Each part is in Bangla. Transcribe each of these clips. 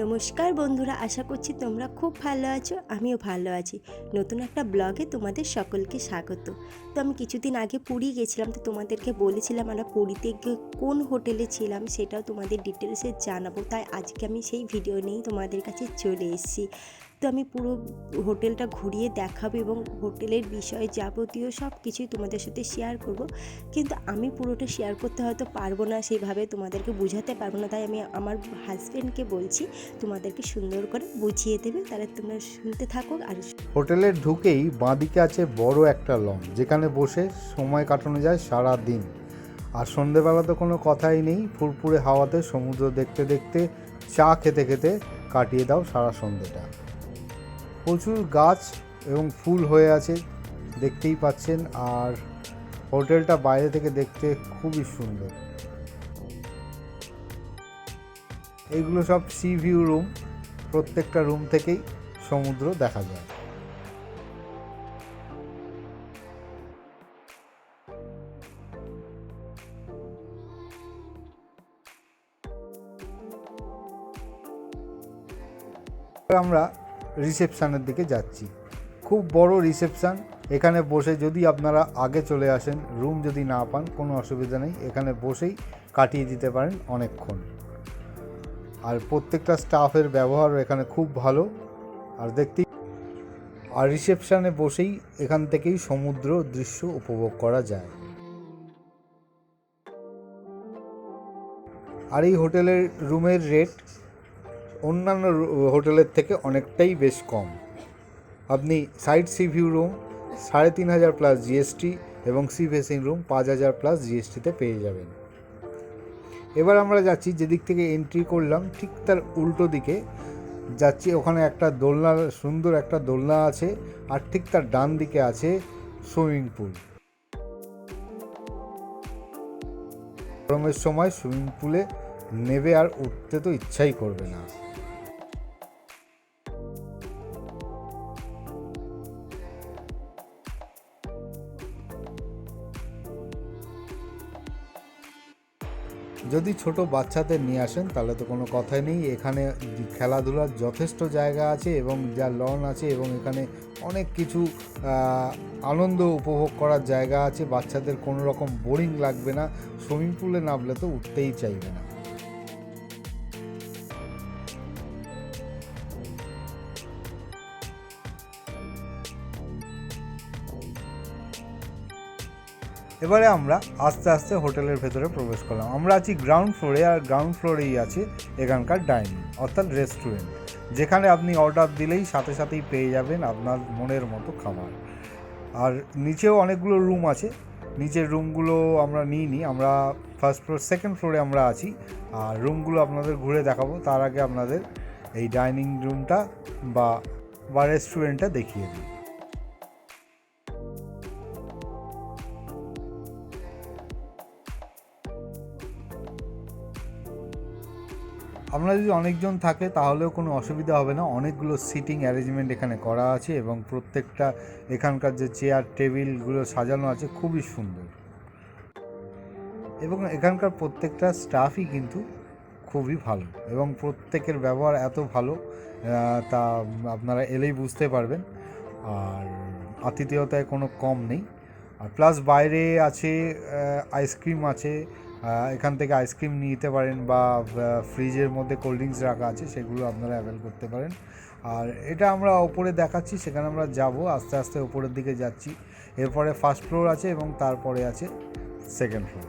নমস্কার বন্ধুরা, আশা করছি তোমরা খুব ভালো আছো, আমিও ভালো আছি। নতুন একটা ব্লগে তোমাদের সকলকে স্বাগত। তো আমি কিছুদিন আগে পুরী গেছিলাম, তো তোমাদেরকে বলেছিলাম আমরা পুরীতে গিয়ে কোন হোটেলে ছিলাম সেটাও তোমাদের ডিটেলসে জানাব। তাই আজকে আমি সেই ভিডিও নিয়েই তোমাদের কাছে চলে এসেছি। আমি পুরো হোটেলটা ঘুরিয়ে দেখাবো এবং হোটেলের বিষয়ে যাবতীয় সব কিছুই তোমাদের সাথে শেয়ার করব। কিন্তু আমি পুরোটা শেয়ার করতে হয়তো পারব না সেইভাবে তোমাদেরকে বোঝাতে পারব না। তাই আমি আমার হাজব্যান্ডকে বলছি, তোমাদেরকে সুন্দর করে বুঝিয়ে দেবে, তাহলে তোমরা শুনতে থাকো আর হোটেলে ঢুকেই বাঁদিকে আছে বড় একটা লন যেখানে বসে সময় কাটানো যায় সারা দিন আর সন্ধেবেলা তো কোনো কথাই নেই, ফুরফুরে হাওয়াতে সমুদ্র দেখতে দেখতে চা খেতে খেতে কাটিয়ে দাও সারা সন্ধেটা। প্রচুর গাছ এবং ফুল হয়ে আছে, দেখতেই পাচ্ছেন। আর হোটেলটা বাইরে থেকে দেখতে খুবই সুন্দর। এগুলো সব সি ভিউ রুম, প্রত্যেকটা রুম থেকেই সমুদ্র দেখা যায়। আমরা রিসেপশানের দিকে যাচ্ছি। খুব বড় রিসেপশান। এখানে বসে যদি আপনারা আগে চলে আসেন, রুম যদি না পান, কোনো অসুবিধা নেই। এখানে বসেই কাটিয়ে দিতে পারেন অনেকক্ষণ। আর প্রত্যেকটা স্টাফের ব্যবহারও এখানে খুব ভালো। আর দেখতেই আর রিসেপশানে বসেই এখান থেকেই সমুদ্র দৃশ্য উপভোগ করা যায়। আর এই হোটেলের রুমের রেট অন্যান্য হোটেলের থেকে অনেকটাই বেশ কম। আপনি সাইড সি ভিউ রুম, সাড়ে তিন হাজার প্লাস জিএসটি এবং সি ফেসিং রুম পাঁচ হাজার প্লাস জিএসটিতে পেয়ে যাবেন। এবার আমরা যাচ্ছি যেদিক থেকে এন্ট্রি করলাম, ঠিক তার উল্টো দিকে। যাচ্ছি ওখানে একটা দোলনা, সুন্দর একটা দোলনা আছে আর ঠিক তার ডান দিকে আছে সুইমিং পুল। গরমের সময় সুইমিং পুলে নেবে আর উঠতে তো ইচ্ছাই করবে না। যদি ছোট বাচ্চাদের নিয়ে আসেন, তাহলে তো কোনো কথাই নেই। এখানে খেলাধুলার যথেষ্ট জায়গা আছে এবং যা লন আছে এবং এখানে অনেক কিছু আনন্দ উপভোগ করার জায়গা আছে। বাচ্চাদের কোনো রকম বোরিং লাগবে না। সুইমিং পুলে নামলে তো উঠতেই চাইবে না। এবারে আমরা আস্তে আস্তে হোটেলের ভেতরে প্রবেশ করলাম। আমরা আছি গ্রাউন্ড ফ্লোরে আর গ্রাউন্ড ফ্লোরেই আছে এখানকার ডাইনিং অর্থাৎ রেস্টুরেন্ট যেখানে আপনি অর্ডার দিলেই সাথে সাথেই পেয়ে যাবেন আপনার মনের মতো খাবার। আর নিচেও অনেকগুলো রুম আছে। নিচের রুমগুলো আমরা নিই নি আমরা ফার্স্ট ফ্লোর সেকেন্ড ফ্লোরে আমরা আছি। আর রুমগুলো আপনাদের ঘুরে দেখাবো। তার আগে আপনাদের এই ডাইনিং রুমটা বা বা রেস্টুরেন্টটা দেখিয়ে দিই। আমরা যদি অনেকজন থাকে, তাহলেও কোনো অসুবিধা হবে না। অনেকগুলো সিটিং অ্যারেঞ্জমেন্ট এখানে করা আছে এবং প্রত্যেকটা এখানকার যে চেয়ার টেবিলগুলো সাজানো আছে, খুবই সুন্দর। এবং এখানকার প্রত্যেকটা স্টাফই কিন্তু খুবই ভালো এবং প্রত্যেকের ব্যবহার এত ভালো তা আপনারা এলেই বুঝতে পারবেন। আর আতিথেয়তায় কোনো কম নেই। আর প্লাস বাইরে আছে আইসক্রিম আছে এখান থেকে আইসক্রিম নিতে পারেন বা ফ্রিজের মধ্যে কোল্ড ড্রিঙ্কস রাখা আছে, সেগুলো আপনারা অ্যাভেল করতে পারেন। আর এটা আমরা ওপরে দেখাচ্ছি, সেখানে আমরা যাব, আস্তে আস্তে ওপরের দিকে যাচ্ছি। এরপরে ফার্স্ট ফ্লোর আছে এবং তারপরে আছে সেকেন্ড ফ্লোর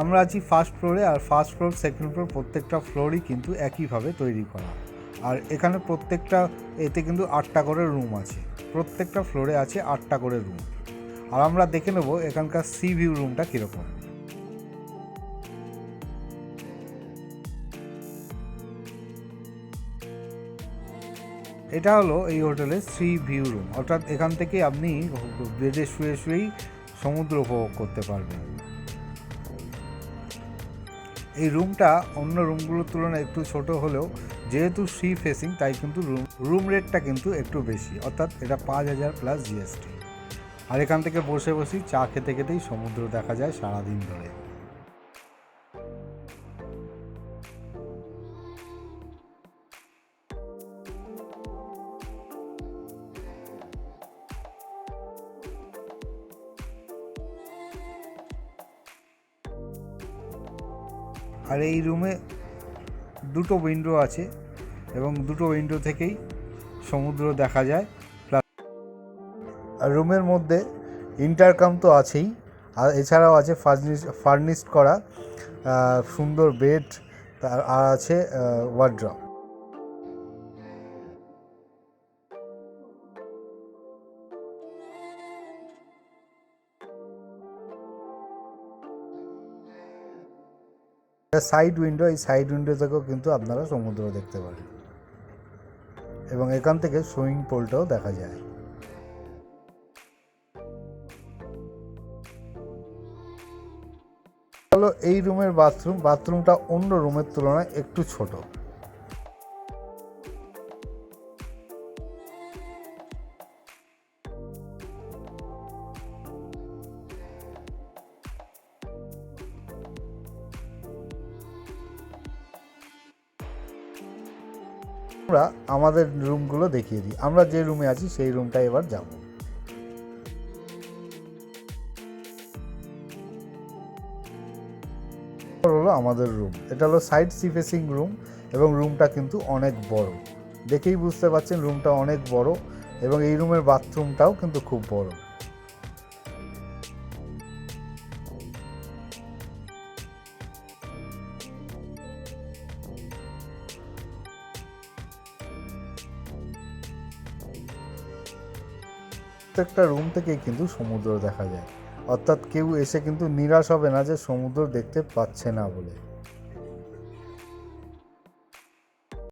আমরা আছি ফার্স্ট ফ্লোরে আর ফার্স্ট ফ্লোর সেকেন্ড ফ্লোর প্রত্যেকটা ফ্লোরই কিন্তু একইভাবে তৈরি করা। আর এখানে প্রত্যেকটা, এতে কিন্তু আটটা করে রুম আছে। প্রত্যেকটা ফ্লোরে আছে আটটা করে রুম আর আমরা দেখে নেব এখানকার সি ভিউ রুমটা কীরকম। এটা হলো এই হোটেলের সি ভিউ রুম অর্থাৎ এখান থেকে আপনি বেডে শুয়ে শুয়েই সমুদ্র উপভোগ করতে পারবেন। এই রুমটা অন্য রুমগুলোর তুলনায় একটু ছোট হলেও যেহেতু সি ফেসিং তাই কিন্তু রুম রুম রেটটা কিন্তু একটু বেশি। অর্থাৎ এটা পাঁচ হাজার প্লাস জিএসটি আর এখান থেকে বসে বসেই চা খেতে খেতেই সমুদ্র দেখা যায় সারাদিন ধরে। আর এই রুমে দুটো উইন্ডো আছে এবং দুটো উইন্ডো থেকেই সমুদ্র দেখা যায়। আর রুমের মধ্যে ইন্টারকাম তো আছেই। আর এছাড়াও আছে ফার্নিশ, ফার্নিশড করা সুন্দর বেড আর আছে ওয়ার্ড্রপ সাইড উইন্ডো এই সাইড উইন্ডো থেকেও কিন্তু আপনারা সমুদ্র দেখতে পারেন। এবং এখান থেকে সুইমিং পুলটাও দেখা যায়। হলো এই রুমের বাথরুম বাথরুমটা অন্য রুমের তুলনায় একটু ছোট। আমরা আমাদের রুমগুলো দেখিয়ে দিই। আমরা যে রুমে আছি সেই রুমটা এবার যাব। হলো আমাদের রুম। এটা হলো সাইড সি ফেসিং রুম এবং রুমটা কিন্তু অনেক বড়। দেখেই বুঝতে পারছেন রুমটা অনেক বড় এবং এই রুমের বাথরুমটাও কিন্তু খুব বড়। প্রত্যেকটা রুম থেকে কিন্তু সমুদ্র দেখা যায়। অর্থাৎ কেউ এসে কিন্তু নিরাশ হবে না যে সমুদ্র দেখতে পাচ্ছে না বলে।